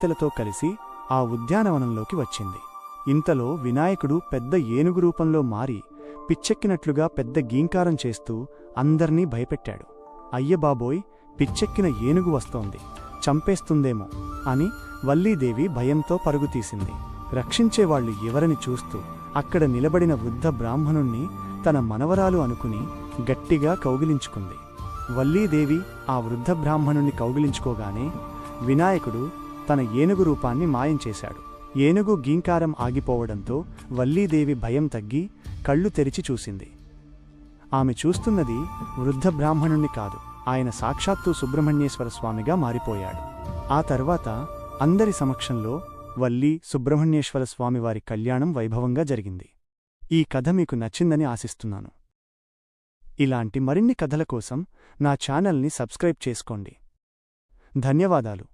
కుమార్తెలతో కలిసి ఆ ఉద్యానవనంలోకి వచ్చింది. ఇంతలో వినాయకుడు పెద్ద ఏనుగు రూపంలో మారి పిచ్చెక్కినట్లుగా పెద్ద గీంకారం చేస్తూ అందర్నీ భయపెట్టాడు. అయ్యబాబోయ్ పిచ్చెక్కిన ఏనుగు వస్తోంది. చంపేస్తుందేమో అని వల్లీదేవి భయంతో పరుగుతీసింది. రక్షించేవాళ్ళు ఎవరని చూస్తూ అక్కడ నిలబడిన వృద్ధ బ్రాహ్మణుణ్ణి తన మనవరాలు అనుకుని గట్టిగా కౌగిలించుకుంది. వల్లీదేవి ఆ వృద్ధ బ్రాహ్మణుణ్ణి కౌగిలించుకోగానే వినాయకుడు తన ఏనుగు రూపాన్ని మాయం చేశాడు. ఏనుగు గీంకారం ఆగిపోవడంతో వల్లీదేవి భయం తగ్గి కళ్ళు తెరిచి చూసింది. ఆమె చూస్తున్నది వృద్ధ బ్రాహ్మణుణ్ణి కాదు ఆయన సాక్షాత్తు సుబ్రహ్మణ్యేశ్వర స్వామిగా మారిపోయాడు. ఆ తర్వాత అందరి సమక్షంలో వల్లి సుబ్రహ్మణ్యేశ్వర స్వామివారి కళ్యాణం వైభవంగా జరిగింది. ఈ కథ మీకు నచ్చిందని ఆశిస్తున్నాను. ఇలాంటి మరిన్ని కథల కోసం నా ఛానల్ని సబ్స్క్రైబ్ చేసుకోండి. ధన్యవాదాలు.